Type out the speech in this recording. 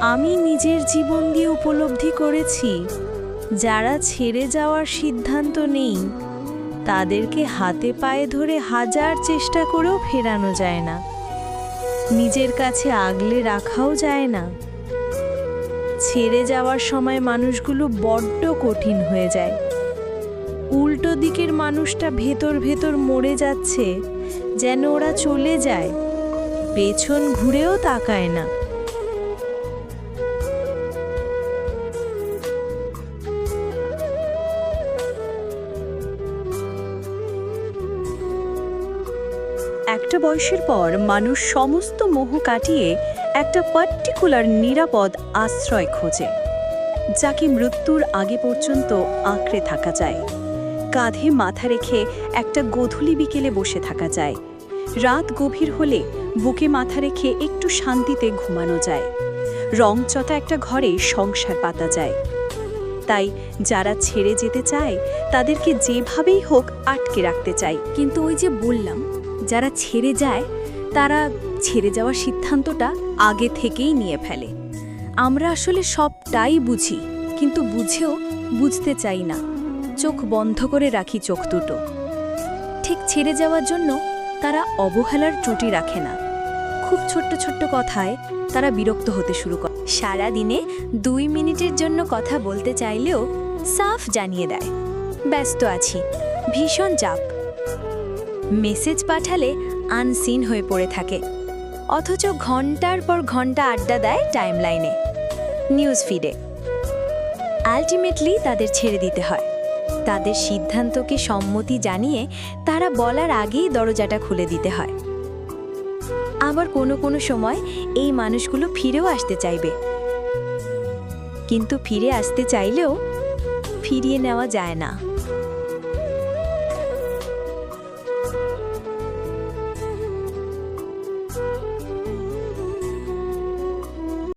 আমি নিজের জীবন দিয়ে উপলব্ধি করেছি। যারা ছেড়ে যাওয়ার সিদ্ধান্ত নেই, তাদেরকে হাতে পায়ে ধরে হাজার চেষ্টা করেও ফেরানো যায় না। নিজের কাছে আগলে রাখাও যায় না। ছেড়ে যাওয়ার সময় মানুষগুলো বড্ড কঠিন হয়ে যায়। উল্টো দিকের মানুষটা ভেতর ভেতর মরে যাচ্ছে, যেন ওরা চলে যায়, পেছন ঘুরেও তাকায় না। একটা বয়সের পর মানুষ সমস্ত মোহ কাটিয়ে একটা পার্টিকুলার নিরাপদ আশ্রয় খোঁজে, যাকে মৃত্যুর আগে পর্যন্ত আঁকড়ে থাকা যায়। কাঁধে মাথা রেখে একটা গোধূলি বিকেলে বসে থাকা যায়। রাত গভীর হলে বুকে মাথা রেখে একটু শান্তিতে ঘুমানো যায়। রংচটা একটা ঘরে সংসার পাতা যায়। তাই যারা ছেড়ে যেতে চায়, তাদেরকে যেভাবেই হোক আটকে রাখতে চাই কিন্তু ওই যে বললাম যারা ছেড়ে যায়, তারা ছেড়ে যাওয়ার সিদ্ধান্তটা আগে থেকেই নিয়ে ফেলে। আমরা আসলে সবটাই বুঝি, কিন্তু বুঝেও বুঝতে চাই না। চোখ বন্ধ করে রাখি চোখ দুটো। ঠিক ছেড়ে যাওয়ার জন্য তারা অবহেলার ত্রুটি রাখে না। খুব ছোট্ট ছোট্ট কথায় তারা বিরক্ত হতে শুরু করে। সারা দিনে দুই মিনিটের জন্য কথা বলতে চাইলেও সাফ জানিয়ে দেয়। ব্যস্ত আছি, ভীষণ চাপ। মেসেজ পাঠালে আনসিন হয়ে পড়ে থাকে। অথচ ঘণ্টার পর ঘণ্টা আড্ডা দেয় টাইমলাইনে, নিউজ ফিডে। আলটিমেটলি তাদের ছেড়ে দিতে হয়। তাদের সিদ্ধান্তকে সম্মতি জানিয়ে তারা বলার আগেই দরজাটা খুলে দিতে হয়। আবার কোনো কোনো সময় এই মানুষগুলো ফিরেও আসতে চাইবে। কিন্তু ফিরে আসতে চাইলেও ফিরিয়ে নেওয়া যায় না।